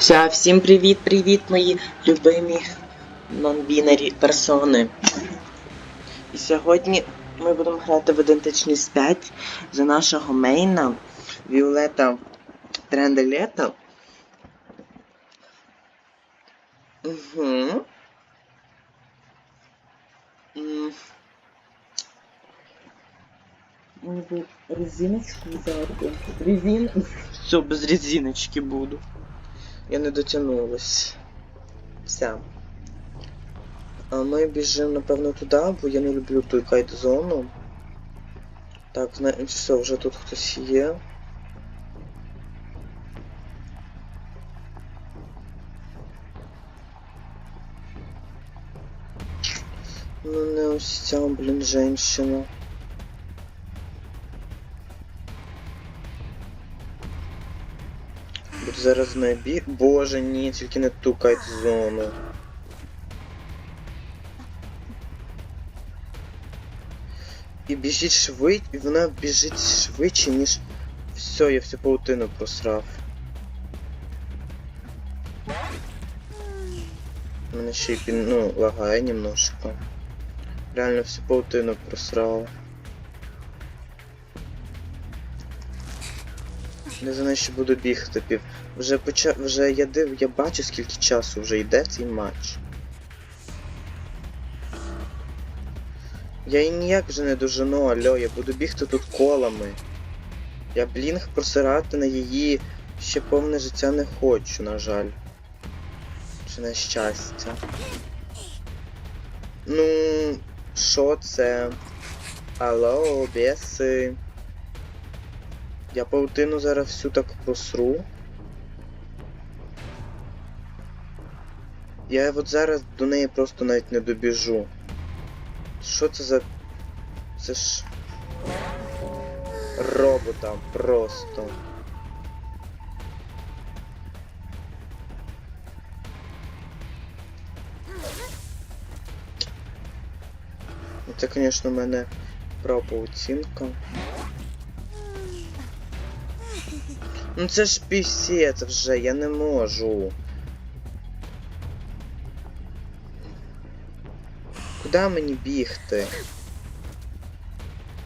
Ша, всім привіт-привіт, мої любимі нон-бінарі персони. І сьогодні ми будемо грати в ідентичність 5 за нашого мейна Віолета Тренделета. Угу. Резиночку взяти. Резин... Все, без резиночки буду. Я не дотягнулась. Все. А ми біжимо, напевно, туди, бо я не люблю ту кайт-зону. Так, зна... все, вже тут хтось є. Ну не ось ця, блін, женщина. Зараз не бі... Боже, ні, тільки не ту кайт-зону. І біжить швидше, і вона біжить швидше, ніж... Все, я всю паутину просрав. У мене ще й пін... ну, лагає немножко. Реально всю паутину просрав. Не знаю, що буду бігти пів. Вже почав. Вже я див, я бачу скільки часу вже йде цей матч. Я і ніяк вже не дожену, альо, я буду бігти тут колами. Я блінг просирати на її ще повне життя не хочу, на жаль. Чи на щастя. Ну, що це? Алло, беси. Я паутину зараз всю так просру. Я от зараз до неї просто навіть не добіжу. Що це за. Це ж. Робота просто. Це, звісно, в мене права оцінка. Ну це ж пісець вже, я не можу. Куди мені бігти?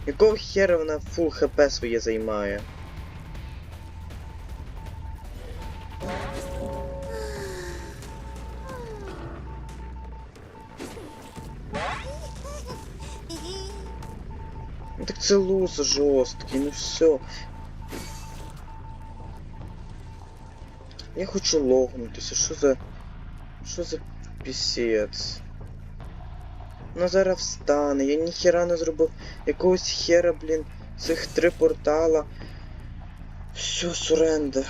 Якого хера вона фул хп своє займає? Ну Так це луз жорсткий, ну все. Я хочу логнутися, що за. Що за пісець? Ну зараз встане, я ніхера не зробив якогось хера, блін, цих три портала. Все, суренда.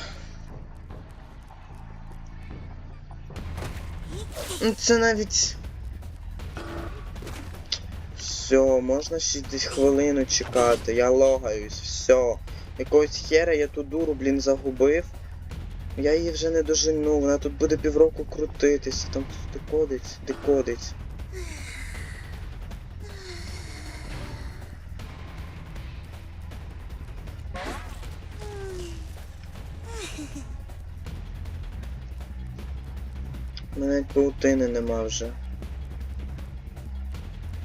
Ну це навіть. Все, можна ще десь хвилину чекати, я логаюсь, все. Якогось хера я ту дуру, блін, загубив. Я її вже не дожену, вона тут буде півроку крутитися, там декодить, декодить. Мене паутини нема вже.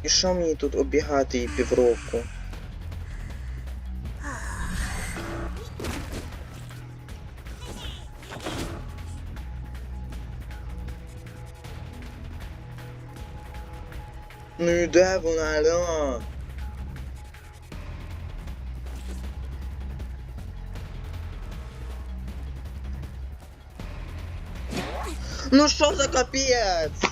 І що мені тут обігати її півроку? Ну і де? Ну що за капець?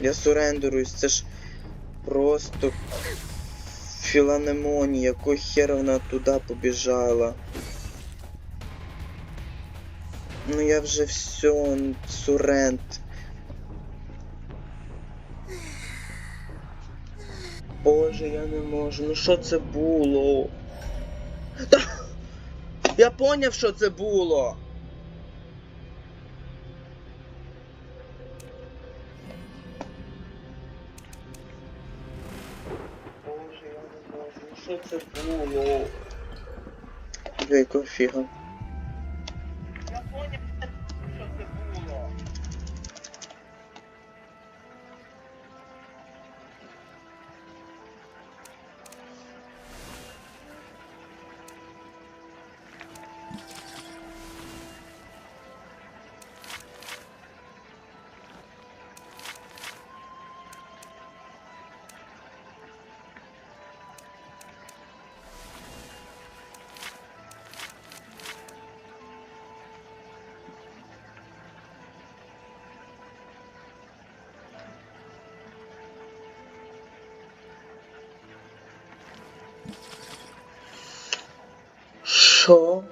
Я сурендеруюсь, це ж просто філанемонія, якого хера вона туди побіжала. Ну я вже все, сурент. Боже, я не можу. Ну що це було? Та... Я поняв, що це було. Боже, я не можу. Ну що це було? Бля, фіга. Що?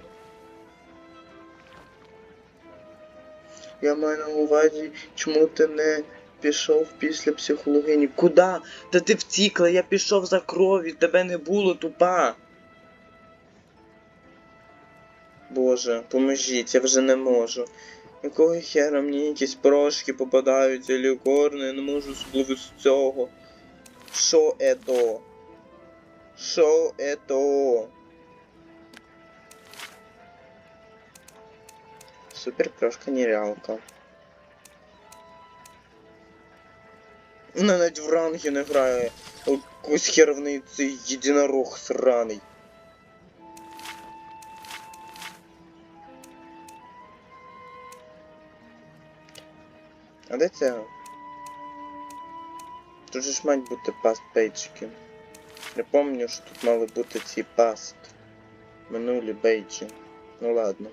Я маю на увазі, чому ти не пішов після психологині? Куда? Та ти втікла, я пішов за крові, тебе не було, тупа. Боже, поможіть, я вже не можу. Якого хера мені якісь порошки попадаються, лікорни, я не можу особливо з цього. Що ето? Що ето? Супер крошка нереалка. Вона навіть в ранги не грає. Якийсь хервний цей єдинорог сраний. А де це? Тут же ж мають бути паст пейджики. Я пам'ятаю, що тут мали бути ці паст. Минулі бейджі. Ну ладно.